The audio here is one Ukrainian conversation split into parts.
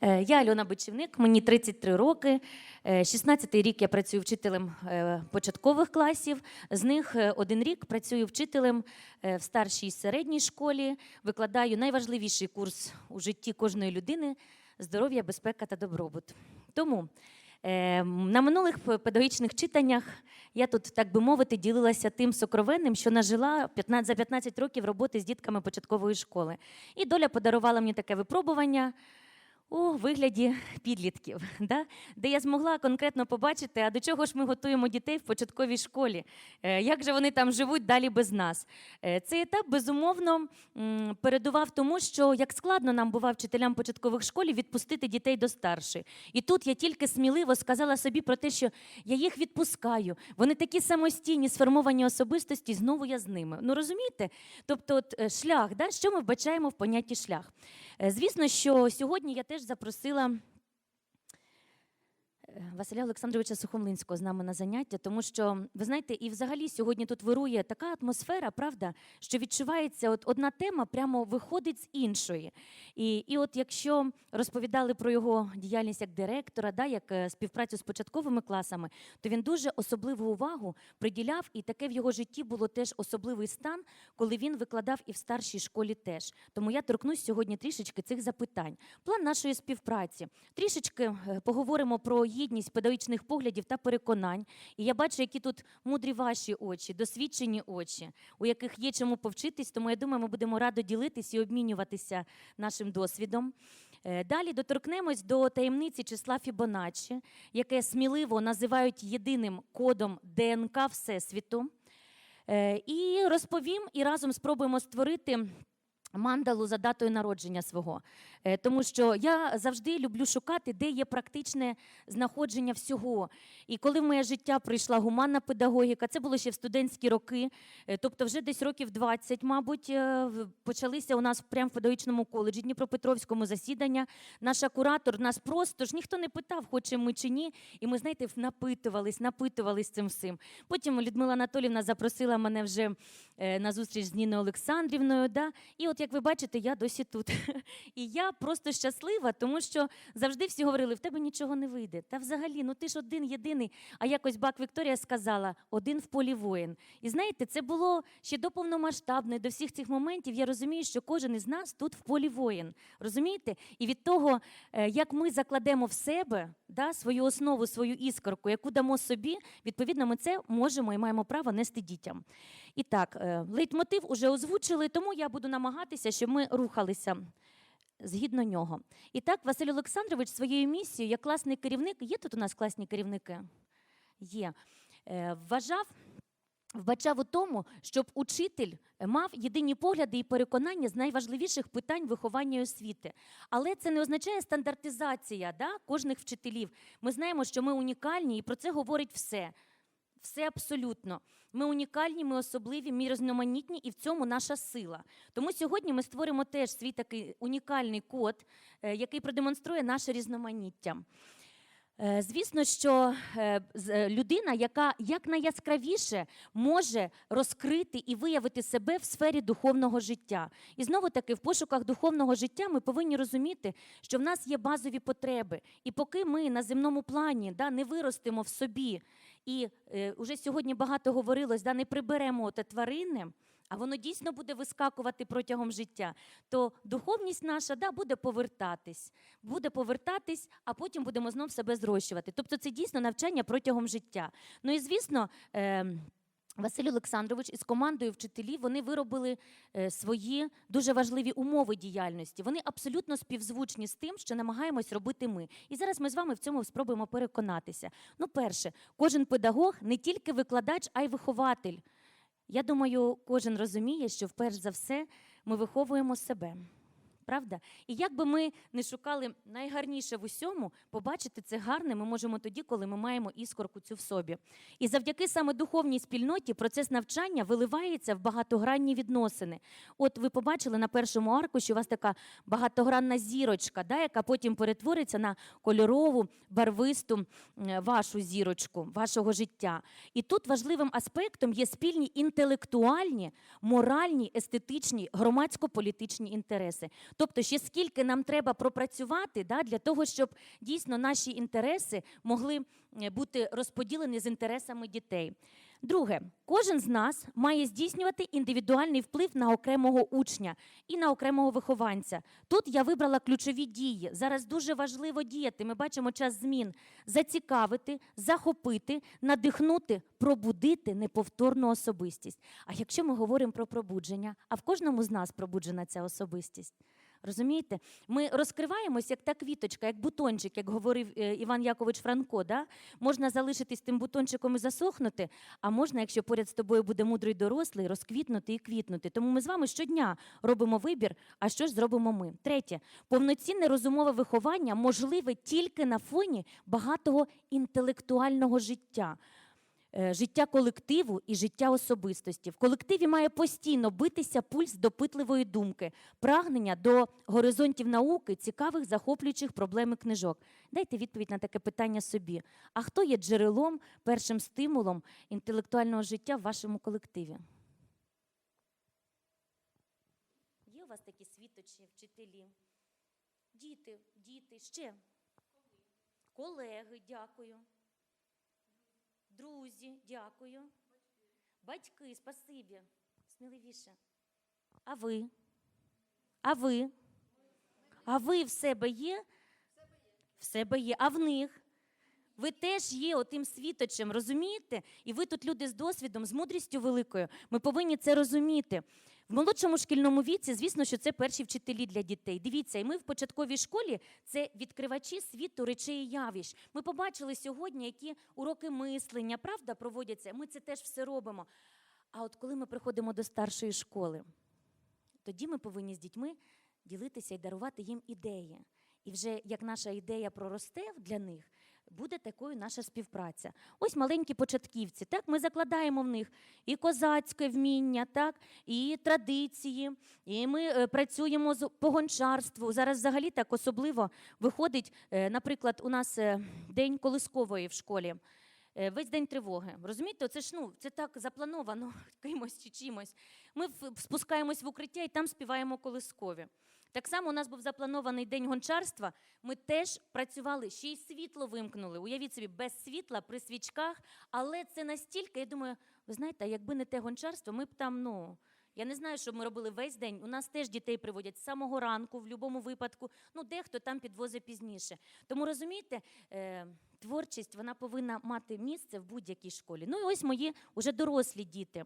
Е, Я Альона Бичівник, мені 33 роки. 16-й рік я працюю вчителем е, початкових класів. З них е, один рік працюю вчителем е, в старшій середній школі. Викладаю найважливіший курс у житті кожної людини здоров'я, безпека та добробут. Тому е, на минулих педагогічних читаннях я тут, так би мовити, ділилася тим сокровенним, що нажила 15, за 15 років роботи з дітками початкової школи. І доля подарувала мені таке випробування у вигляді підлітків, да? де я змогла конкретно побачити, а до чого ж ми готуємо дітей в початковій школі, Е, як же вони там живуть далі без нас. Е, Цей етап безумовно передував тому, що як складно нам бува вчителям початкових школі відпустити дітей до старшої. І тут я тільки сміливо сказала собі про те, що я їх відпускаю. Вони такі самостійні, сформовані особистості, знову я з ними. Ну розумієте? Тобто, от, е, шлях, да? що ми вбачаємо в понятті шлях? Звісно, що сьогодні я теж запросила е, Василя Олександровича Сухомлинського з нами на заняття, тому що ви знаєте, і взагалі сьогодні тут вирує така атмосфера, правда, що відчувається, от одна тема прямо виходить з іншої. І, і от якщо розповідали про його діяльність як директора, да, як е, співпрацю з початковими класами, то він дуже особливу увагу приділяв, і таке в його житті було теж особливий стан, коли він викладав і в старшій школі теж. Тому я торкнусь сьогодні трішечки цих запитань. План нашої співпраці. Трішечки е, поговоримо про єдність педагогічних поглядів та переконань. І я бачу, які тут мудрі ваші очі, досвідчені очі, у яких є чому повчитись. Тому я думаю, ми будемо радо ділитись і обмінюватися нашим досвідом. Е, Далі доторкнемось до таємниці числа Фібоначчі, яке сміливо називають єдиним кодом ДНК Всесвіту. Е, І розповім і разом спробуємо створити. Мандалу за датою народження свого, Е, тому що я завжди люблю шукати, де є практичне знаходження всього. І коли в моє життя прийшла гуманна педагогіка, це було ще в студентські роки, е, тобто вже десь років 20, мабуть, е, почалися у нас прямо в педагогічному коледжі Дніпропетровському засідання. Наш куратор нас просто ж ніхто не питав, хочемо ми чи ні. І ми, знаєте, напитувались, напитувались цим всім. Потім Людмила Анатолівна запросила мене вже на зустріч з Ніною Олександрівною. Да? І от як ви бачите, я досі тут. І я просто щаслива, тому що завжди всі говорили: в тебе нічого не вийде. Та взагалі, ну ти ж один єдиний. А якось Бак Вікторія сказала: один в полі воїн. І знаєте, це було ще до повномасштабної, до всіх цих моментів. Я розумію, що кожен із нас тут в полі воїн. Розумієте? І від того, е, як ми закладемо в себе да, свою основу, свою іскорку, яку дамо собі, відповідно, ми це можемо і маємо право нести дітям. І так, е, лейтмотив уже озвучили, тому я буду намагатися, щоб ми рухалися. Згідно нього. І так, Василь Олександрович своєю місією, як класний керівник, є тут у нас класні керівники? Є. Е, Вважав, вбачав у тому, щоб учитель мав єдині погляди і переконання з найважливіших питань виховання і освіти. Але це не означає стандартизація да, кожних вчителів. Ми знаємо, що ми унікальні, і про це говорить все. Все абсолютно. Ми унікальні, ми особливі, ми різноманітні, і в цьому наша сила. Тому сьогодні ми створимо теж свій такий унікальний код, е, який продемонструє наше різноманіття. Е, Звісно, що е, людина, яка якнайяскравіше може розкрити і виявити себе в сфері духовного життя. І знову таки, в пошуках духовного життя ми повинні розуміти, що в нас є базові потреби. І поки ми на земному плані да, не виростемо в собі, і е, уже сьогодні багато говорилось, да, не приберемо те тварини, А воно дійсно буде вискакувати протягом життя, то духовність наша да, буде повертатись, буде повертатись, а потім будемо знов себе зрощувати. Тобто це дійсно навчання протягом життя. Ну і звісно. Е- Василь Олександрович із командою вчителів вони виробили е, свої дуже важливі умови діяльності. Вони абсолютно співзвучні з тим, що намагаємось робити ми. І зараз ми з вами в цьому спробуємо переконатися. Ну, перше, кожен педагог не тільки викладач, а й вихователь. Я думаю, кожен розуміє, що вперш за все ми виховуємо себе. Правда? І як би ми не шукали найгарніше в усьому, побачити це гарне ми можемо тоді, коли ми маємо іскорку цю в собі. І завдяки саме духовній спільноті процес навчання виливається в багатогранні відносини. От ви побачили на першому аркуші, у вас така багатогранна зірочка, да, яка потім перетвориться на кольорову, барвисту вашу зірочку, вашого життя. І тут важливим аспектом є спільні інтелектуальні, моральні, естетичні, громадсько-політичні інтереси. Тобто, ще скільки нам треба пропрацювати да, для того, щоб дійсно наші інтереси могли бути розподілені з інтересами дітей. Друге, кожен з нас має здійснювати індивідуальний вплив на окремого учня і на окремого вихованця. Тут я вибрала ключові дії. Зараз дуже важливо діяти. Ми бачимо час змін: зацікавити, захопити, надихнути, пробудити неповторну особистість. А якщо ми говоримо про пробудження, а в кожному з нас пробуджена ця особистість. Розумієте? Ми розкриваємось як та квіточка, як бутончик, як говорив е, Іван Якович Франко. Да? Можна залишитись тим бутончиком і засохнути, а можна, якщо поряд з тобою буде мудрий дорослий, розквітнути і квітнути. Тому ми з вами щодня робимо вибір, а що ж зробимо ми? Третє, повноцінне розумове виховання можливе тільки на фоні багатого інтелектуального життя. Е, Життя колективу і життя особистості. В колективі має постійно битися пульс допитливої думки, прагнення до горизонтів науки, цікавих, захоплюючих проблем і книжок. Дайте відповідь на таке питання собі. А хто є джерелом, першим стимулом інтелектуального життя в вашому колективі? Є у вас такі світочі, вчителі? Діти, діти, ще? Колеги, дякую. Друзі, дякую. Батьки, спасибі. Сміливіше. А ви? А ви? А ви в себе є? В себе є. А в них? Ви теж є отим світочем, розумієте? І ви тут люди з досвідом, з мудрістю великою. Ми повинні це розуміти. В молодшому шкільному віці, звісно, що це перші вчителі для дітей. Дивіться, і ми в початковій школі це відкривачі світу речей і явищ. Ми побачили сьогодні, які уроки мислення, правда, проводяться. Ми це теж все робимо. А от коли ми приходимо до старшої школи, тоді ми повинні з дітьми ділитися і дарувати їм ідеї. І вже як наша ідея проросте для них, буде такою наша співпраця. Ось маленькі початківці. Так, ми закладаємо в них і козацьке вміння, так, і традиції, і ми е, працюємо з по гончарству. Зараз взагалі так особливо виходить, е, наприклад, у нас е, день колискової в школі. Весь день тривоги. Розумієте, це ж ну це так заплановано кимось чи чимось. Ми спускаємось в укриття і там співаємо колискові. Так само у нас був запланований день гончарства. Ми теж працювали, ще й світло вимкнули. Уявіть собі, без світла при свічках. Але це настільки, я думаю, ви знаєте, якби не те гончарство, ми б там, ну. Я не знаю, що ми робили весь день. У нас теж дітей приводять з самого ранку, в будь-якому випадку. Ну, дехто там підвозить пізніше. Тому розумієте, е, творчість вона повинна мати місце в будь-якій школі. Ну і ось мої уже дорослі діти.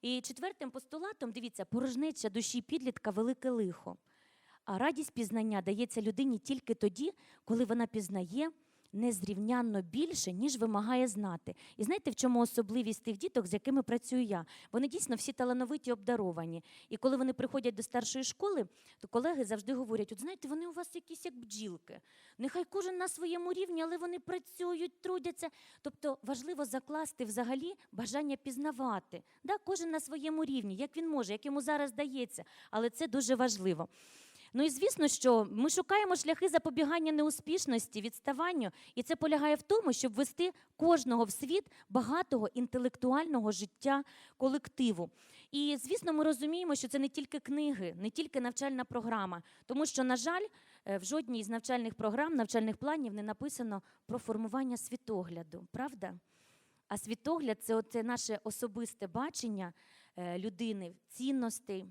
І четвертим постулатом, дивіться, порожнеча душі підлітка велике лихо. А радість пізнання дається людині тільки тоді, коли вона пізнає незрівнянно більше, ніж вимагає знати. І знаєте, в чому особливість тих діток, з якими працюю я? Вони дійсно всі талановиті, обдаровані. І коли вони приходять до старшої школи, то колеги завжди говорять: от знаєте, вони у вас якісь як бджілки. Нехай кожен на своєму рівні, але вони працюють, трудяться. Тобто важливо закласти взагалі бажання пізнавати. Да, кожен на своєму рівні, як він може, як йому зараз дається. Але це дуже важливо. Ну і звісно, що ми шукаємо шляхи запобігання неуспішності, відставанню, і це полягає в тому, щоб вести кожного в світ багатого інтелектуального життя колективу. І звісно, ми розуміємо, що це не тільки книги, не тільки навчальна програма, тому що, на жаль, е, в жодній з навчальних програм, навчальних планів не написано про формування світогляду, правда? А світогляд це оце наше особисте бачення е, людини, цінностей,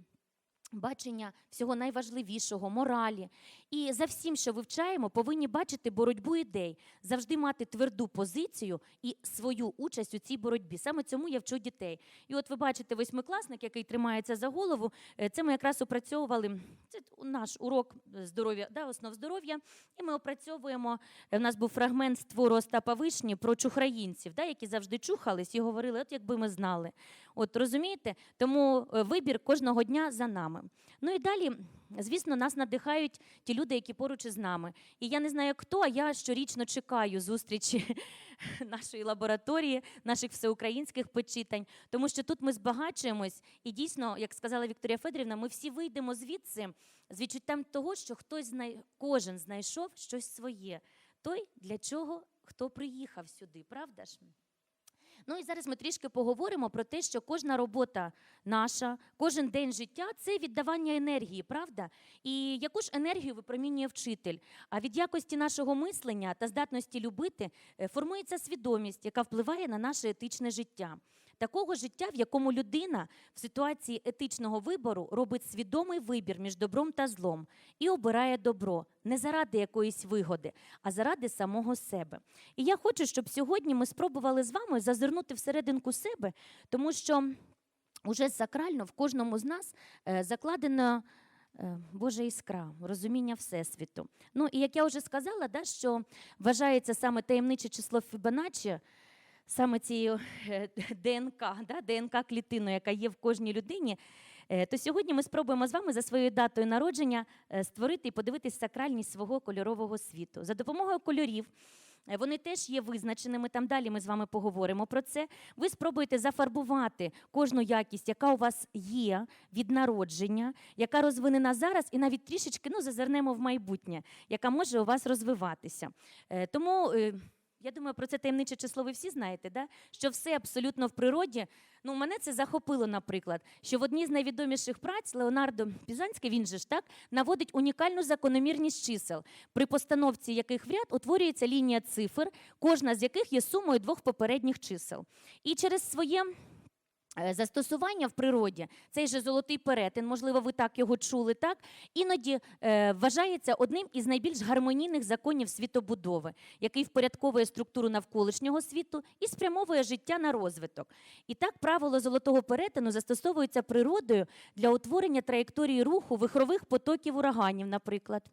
бачення всього найважливішого, моралі. І за всім, що вивчаємо, повинні бачити боротьбу ідей, завжди мати тверду позицію і свою участь у цій боротьбі. Саме цьому я вчу дітей. І от ви бачите восьмикласник, який тримається за голову. е, Це ми якраз опрацьовували. Це наш урок здоров'я, да, основ здоров'я. І ми опрацьовуємо. У нас був фрагмент з твору Остапа Вишні про чухраїнців, да, які завжди чухались і говорили, от якби ми знали. От розумієте? Тому е, вибір кожного дня за нами. Ну і далі, звісно, нас надихають ті люди, які поруч із нами. І я не знаю хто, а я щорічно чекаю зустрічі нашої лабораторії, наших всеукраїнських почитань, тому що тут ми збагачуємось, і дійсно, як сказала Вікторія Федорівна, ми всі вийдемо звідси з відчуттям того, що хтось знай... кожен знайшов щось своє. Той, для чого хто приїхав сюди, правда ж? Ну і зараз ми трішки поговоримо про те, що кожна робота наша, кожен день життя це віддавання енергії, правда? І яку ж енергію випромінює вчитель? А від якості нашого мислення та здатності любити е, формується свідомість, яка впливає на наше етичне життя. Такого життя, в якому людина в ситуації етичного вибору робить свідомий вибір між добром та злом і обирає добро не заради якоїсь вигоди, а заради самого себе. І я хочу, щоб сьогодні ми спробували з вами зазирнути всерединку себе, тому що уже сакрально в кожному з нас е, закладено. е, Божа іскра, розуміння Всесвіту. Ну і як я вже сказала, да, що вважається саме таємниче число Фібоначчі, саме цією е, ДНК, да, ДНК клітиною, яка є в кожній людині, е, то сьогодні ми спробуємо з вами за своєю датою народження е, створити і подивитись сакральність свого кольорового світу. За допомогою кольорів. Вони теж є визначеними. Там далі ми з вами поговоримо про це. Ви спробуєте зафарбувати кожну якість, яка у вас є від народження, яка розвинена зараз, і навіть трішечки ну, зазирнемо в майбутнє, яка може у вас розвиватися. Тому я думаю, про це таємниче число ви всі знаєте, да? що все абсолютно в природі. Ну, мене це захопило, наприклад, що в одній з найвідоміших праць Леонардо Пізанський, він же ж так, наводить унікальну закономірність чисел, при постановці яких в ряд утворюється лінія цифр, кожна з яких є сумою двох попередніх чисел. І через своє застосування в природі, цей же золотий перетин, можливо, ви так його чули, так іноді е, вважається одним із найбільш гармонійних законів світобудови, який впорядковує структуру навколишнього світу і спрямовує життя на розвиток. І так правило золотого перетину застосовується природою для утворення траєкторії руху вихрових потоків ураганів, наприклад.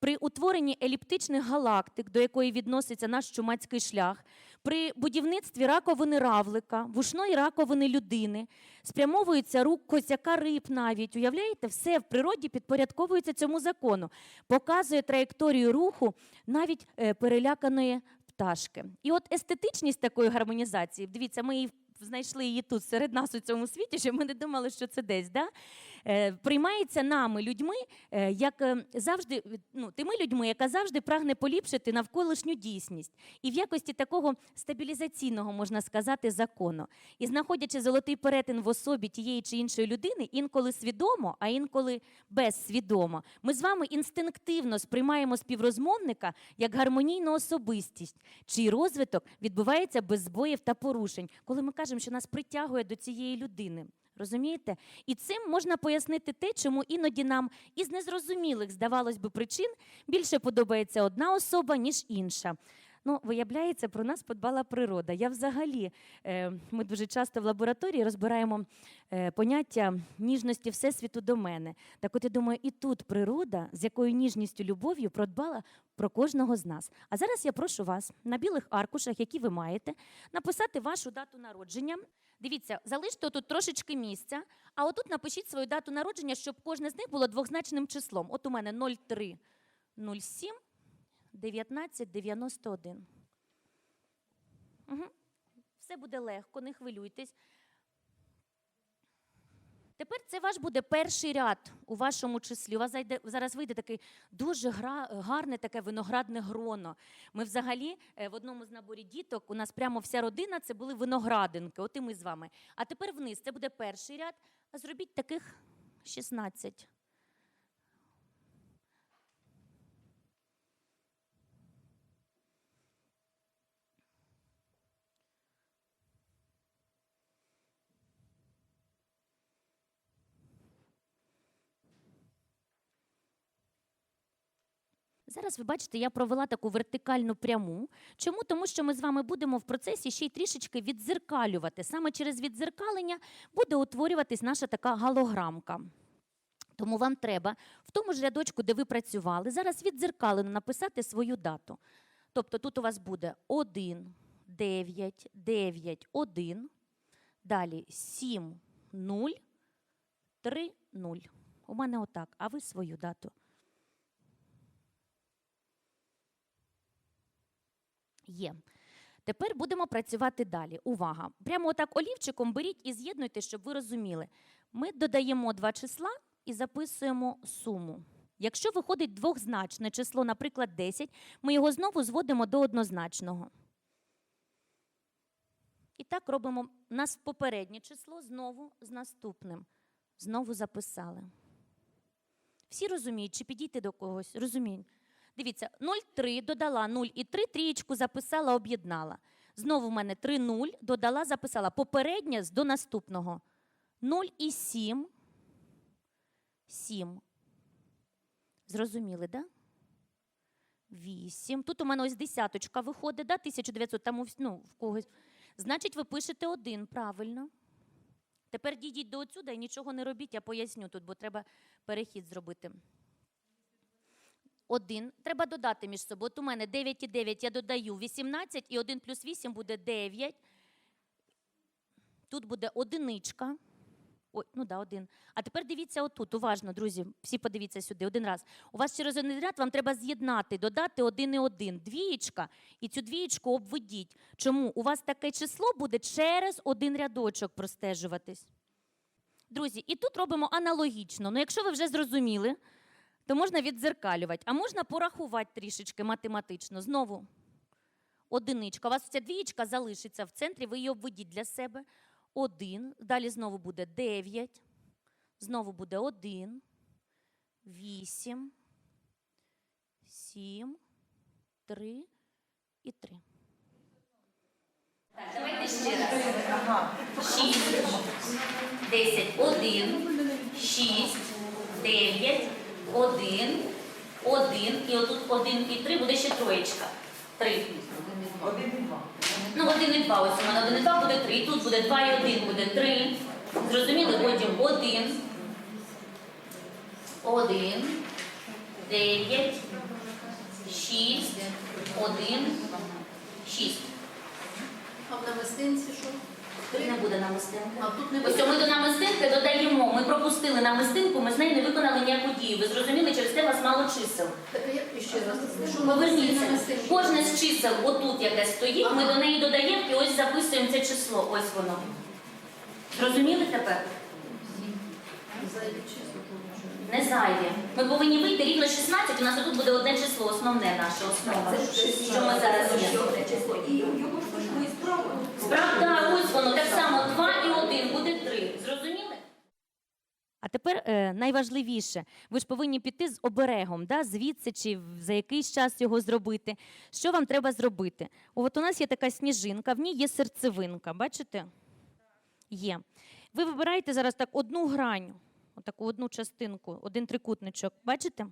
При утворенні еліптичних галактик, до якої відноситься наш чумацький шлях, при будівництві раковини равлика, вушної раковини людини, спрямовується рук козяка риб навіть. Уявляєте, все в природі підпорядковується цьому закону, показує траєкторію руху навіть е, переляканої пташки. І от естетичність такої гармонізації, дивіться, ми її знайшли її тут серед нас у цьому світі, щоб ми не думали, що це десь. Да? Е, приймається нами людьми, е, як е, завжди, ну, тими людьми, яка завжди прагне поліпшити навколишню дійсність. І в якості такого стабілізаційного, можна сказати, закону. І знаходячи золотий перетин в особі тієї чи іншої людини, інколи свідомо, а інколи безсвідомо, ми з вами інстинктивно сприймаємо співрозмовника як гармонійну особистість, чий розвиток відбувається без збоїв та порушень, коли ми кажемо, що нас притягує до цієї людини. Розумієте? І цим можна пояснити те, чому іноді нам із незрозумілих, здавалось би, причин більше подобається одна особа, ніж інша. Ну, виявляється, про нас подбала природа. Я взагалі, е, ми дуже часто в лабораторії розбираємо е, поняття ніжності Всесвіту до мене. Так от я думаю, і тут природа, з якою ніжністю, любов'ю продбала про кожного з нас. А зараз я прошу вас на білих аркушах, які ви маєте, написати вашу дату народження. Дивіться, залиште тут трошечки місця, а отут напишіть свою дату народження, щоб кожне з них було двозначним числом. От у мене 03 07 1991. Угу. Все буде легко, не хвилюйтесь. Тепер це ваш буде перший ряд у вашому числі. У вас зайде, зараз вийде таке дуже гра, гарне таке виноградне гроно. Ми взагалі е, в одному з наборів діток, у нас прямо вся родина це були виноградинки, от і ми з вами. А тепер вниз, це буде перший ряд, а зробіть таких 16. Зараз ви бачите, я провела таку вертикальну пряму. Чому? Тому що ми з вами будемо в процесі ще й трішечки віддзеркалювати. Саме через віддзеркалення буде утворюватись наша така галограмка. Тому вам треба в тому ж рядочку, де ви працювали, зараз віддзеркалено написати свою дату. Тобто тут у вас буде 1, 9, 9, 1, далі 7, 0, 3, 0. У мене отак, а ви свою дату. Є. Тепер будемо працювати далі. Увага! Прямо отак олівчиком беріть і з'єднуйте, щоб ви розуміли. Ми додаємо два числа і записуємо суму. Якщо виходить двохзначне число, наприклад, 10, ми його знову зводимо до однозначного. І так робимо нас попереднє число знову з наступним. Знову записали. Всі розуміють, чи підійти до когось? Розуміють. Дивіться, 0,3 додала 0 і 3, трієчку записала, об'єднала. Знову в мене 3, 0, додала, записала. Попереднє до наступного. 0 і 7. 7. Зрозуміли? Да? 8. Тут у мене ось десяточка виходить, да? 1900, там у ну, в когось. Значить, ви пишете 1, правильно. Тепер дійдіть до отсюда і нічого не робіть, я поясню тут, бо треба перехід зробити. 1. Треба додати між собою. От у мене 9 і 9 я додаю 18, і 1 плюс 8 буде 9. Тут буде одиничка. Ой, ну да, один. А тепер дивіться отут, уважно, друзі. Всі подивіться сюди один раз. У вас через один ряд вам треба з'єднати, додати один і один. Двієчка, і цю двієчку обведіть. Чому? У вас таке число буде через один рядочок простежуватись. Друзі, і тут робимо аналогічно. Ну, якщо ви вже зрозуміли, то можна віддзеркалювати, а можна порахувати трішечки математично. Знову одиничка. У вас ця двієчка залишиться в центрі, ви її обведіть для себе. Один. Далі знову буде 9. Знову буде 1, 8, 7, 3 і 3. Так, давайте ще раз. 6, 10, 1, 6, 9, 1, 1. І отут 1 і 3 буде ще троєчка. 3. Ну, 1 і 2, ось у мене 1 і 2 буде 3, тут буде 2 і 1 буде 3. Зрозуміли? Потім 1, 1, 9, 6, 1, 6. А в намистинці що? Тут не буде намистинки. А тут не Ось ми до намистинки додаємо. Ми пропустили на мистинку, ми з нею не виконали ніяку дію. Ви зрозуміли, через те у вас мало чисел. Так а як ще раз? Що Поверніться. Кожне з чисел, отут яке стоїть, ми до неї додаємо і ось записуємо це число. Ось воно. Зрозуміли тепер? Зайві числа. Не зайві. Ми повинні вийти рівно 16, у нас тут буде одне число, основне наше основа. Що ми зараз є. І його ж пішли і справа. Правда, ось воно так само 2 і 1 буде 3. Зрозуміли? А тепер е, найважливіше, ви ж повинні піти з оберегом, да, звідси чи за якийсь час його зробити. Що вам треба зробити? От у нас є така сніжинка, в ній є серцевинка, бачите? Є. Ви вибираєте зараз так одну грань, таку одну частинку, один трикутничок, бачите?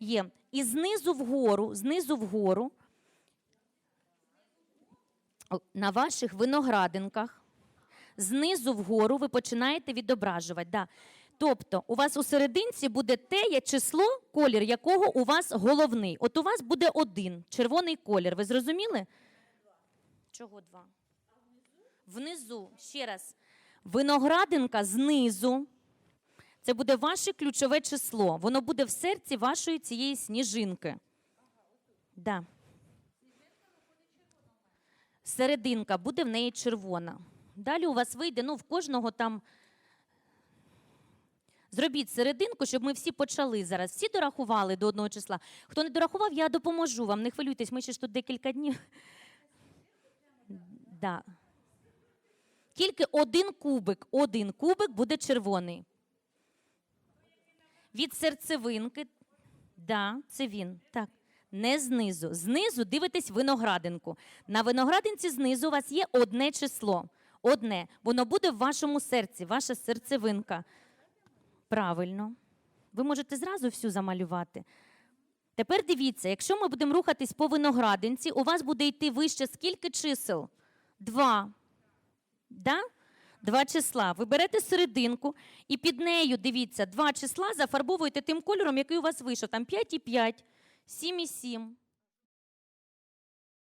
Є. І знизу вгору, знизу вгору на ваших виноградинках знизу вгору ви починаєте відображувати. Да. Тобто, у вас у серединці буде те число, колір якого у вас головний. От у вас буде один червоний колір. Ви зрозуміли? Чого два? Внизу, ще раз. Виноградинка знизу. Це буде ваше ключове число. Воно буде в серці вашої цієї сніжинки. Да. Серединка буде в неї червона. Далі у вас вийде, ну, в кожного там. Зробіть серединку, щоб ми всі почали зараз. Всі дорахували до одного числа. Хто не дорахував, я допоможу вам. Не хвилюйтесь, ми ще ж тут декілька днів. Да. Тільки один кубик, один кубик буде червоний. Від серцевинки. Да, це він. Так. Не знизу. Знизу дивитесь виноградинку. На виноградинці знизу у вас є одне число. Одне. Воно буде в вашому серці, ваша серцевинка. Правильно. Ви можете зразу всю замалювати. Тепер дивіться, якщо ми будемо рухатись по виноградинці, у вас буде йти вище скільки чисел? Два. Да? Два числа. Ви берете серединку і під нею, дивіться, два числа зафарбовуєте тим кольором, який у вас вийшов. Там 5 і 5, 7 і 7,